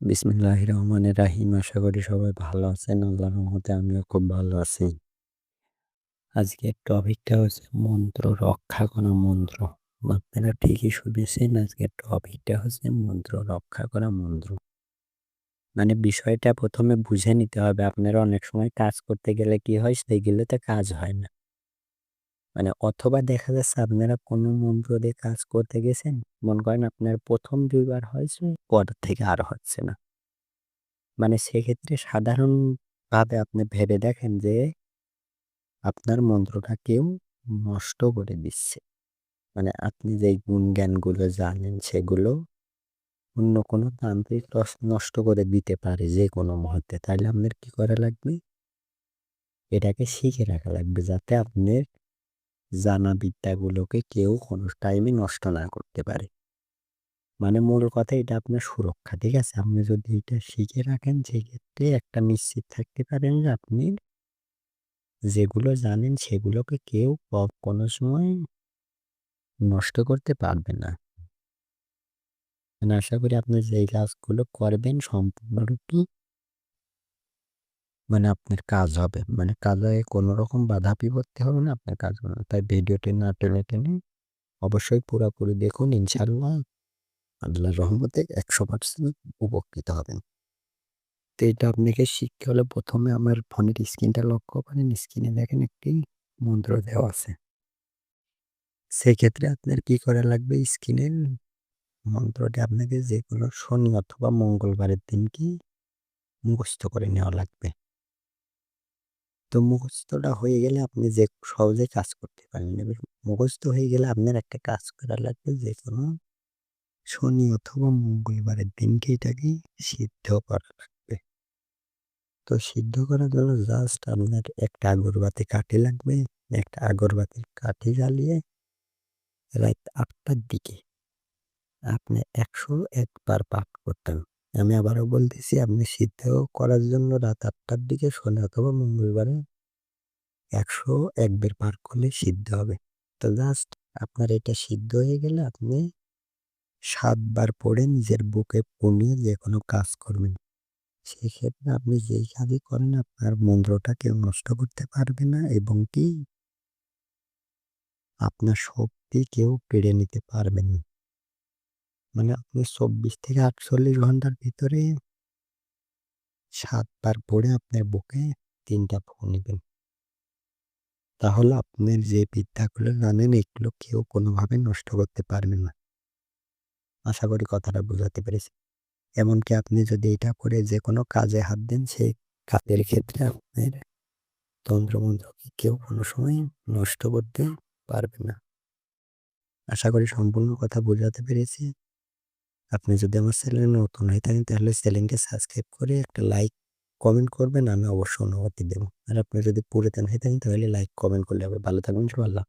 বিসমিল্লাহির রহমানির রাহিম। আশা করি সবাই ভালো আছেন। আল্লাহর রহমতে আমিও খুব ভালো আছি। আজকের টপিকটা হচ্ছে মন্ত্র রক্ষা করা মন্ত্র। আপনারা ঠিকই শুনেছেন, আজকের টপিকটা হচ্ছে মন্ত্র রক্ষা করা মন্ত্র। মানে বিষয়টা প্রথমে বুঝে নিতে হবে। আপনারা অনেক সময় কাজ করতে গেলে কি হয় সেইগুলোতে কাজ হয় না। মানে অথবা দেখা যাচ্ছে আপনারা কোনো মন্ত্র দিয়ে কাজ করতে গেছেন, মনে করেন আপনার প্রথম দুইবার হয়েছে পর থেকে আর হচ্ছে না। মানে সেক্ষেত্রে সাধারণভাবে আপনি ভেবে দেখেন যে আপনার মন্ত্রটা কেউ নষ্ট করে দিচ্ছে। মানে আপনি যেই গুণ জ্ঞানগুলো জানেন সেগুলো অন্য কোনো তান্ত্রিক নষ্ট করে দিতে পারে যে কোনো মুহূর্তে। তাহলে আপনার কি করা লাগবে? এটাকে শিখে রাখা লাগবে যাতে আপনার জানা বিদ্যাগুলোকে কেউ কোনো টাইমে নষ্ট না করতে পারে। মানে মূল কথা এটা আপনার সুরক্ষা, ঠিক আছে? আপনি যদি এটা শিখে রাখেন, সেক্ষেত্রে একটা নিশ্চিত থাকতে পারেন যে আপনি যেগুলো জানেন সেগুলোকে কেউ কোনো সময় নষ্ট করতে পারবে না। মানে আশা করি আপনি যেই কাজগুলো করবেন সম্পূর্ণরূপে মানে আপনার কাজ হবে। মানে কাজে কোনো রকম বাধা বিপত্তি হবে না, আপনার কাজ হবে তাই ভিডিওটি না টেনে টেনে অবশ্যই পুরোপুরি দেখুন। ইনশাল্লাহ আল্লাহর রহমতে একশো পার্সেন্ট উপকৃত হবেন। তো এটা আপনাকে শিখতে হলে প্রথমে আমার ফোনের স্ক্রিনটা লক্ষ্য করেন। স্ক্রিনে দেখেন একটি মন্ত্র দেওয়া আছে। সেক্ষেত্রে আপনার কি করা লাগবে? স্ক্রিনের মন্ত্রটি আপনাকে যে কোনো শনি অথবা মঙ্গলবারের দিনকে মুখস্থ করে নেওয়া লাগবে। তো মুখস্থটা হয়ে গেলে আপনি যে সহজে কাজ করতে পারেন। এবার মুখস্থ হয়ে গেলে আপনার একটা কাজ করা লাগবে যে কোনো শনি অথবা মঙ্গলবারের দিনকে এটাকে সিদ্ধ করা লাগবে। তো সিদ্ধ করার জন্য জাস্ট আপনার একটা আগরবাতি কাঠি লাগবে। একটা আগরবাতির কাঠি জ্বালিয়ে রাত আটটার দিকে আপনি একশো একবার পাঠ করতেন আমি আবারও বলতেছি, আপনি সিদ্ধ করার জন্য রাত আটটার দিকে শনি অথবা মঙ্গলবারে একশো একবার পার করলে সিদ্ধ হবে। তো জাস্ট আপনার এটা সিদ্ধ হয়ে গেলে আপনি সাতবার পড়ে নিজের বুকে পুনিয়ে যে কোনো কাজ করবেন। সেক্ষেত্রে আপনি যেই কাজই করেন, আপনার মন্ত্রটা কেউ নষ্ট করতে পারবে না এবং কি আপনার শক্তি কেউ কেড়ে নিতে পারবেন না। মানে আপনি চব্বিশ থেকে আটচল্লিশ ঘণ্টার ভিতরে সাতবার পরে আপনার বুকে তিনটা ফোন নেবেন। তাহলে আপনার যে বিদ্যাগুলো জানেন এগুলো কেউ কোনোভাবে নষ্ট করতে পারবে না। আশা করি কথাটা বোঝাতে পেরেছি। এমনকি আপনি যদি এটা করে যে কোনো কাজে হাত দেন, সেই কাজের ক্ষেত্রে আপনার তন্ত্রমন্ত্রকে কেউ কোনো সময় নষ্ট করতে পারবে না। আশা করি সম্পূর্ণ কথা বোঝাতে পেরেছি। আপনি যদি আমার চ্যানেলে নতুন হয়ে থাকেন, তাহলে চ্যানেলকে সাবস্ক্রাইব করে একটা লাইক, কমেন্ট করবেন, আমি অবশ্যই অনুমতি দেবো। আর আপনি যদি পুরাতন হয়ে থাকেন, তাহলে লাইক, কমেন্ট করলে হবে। ভালো থাকবেন সব আল্লাহ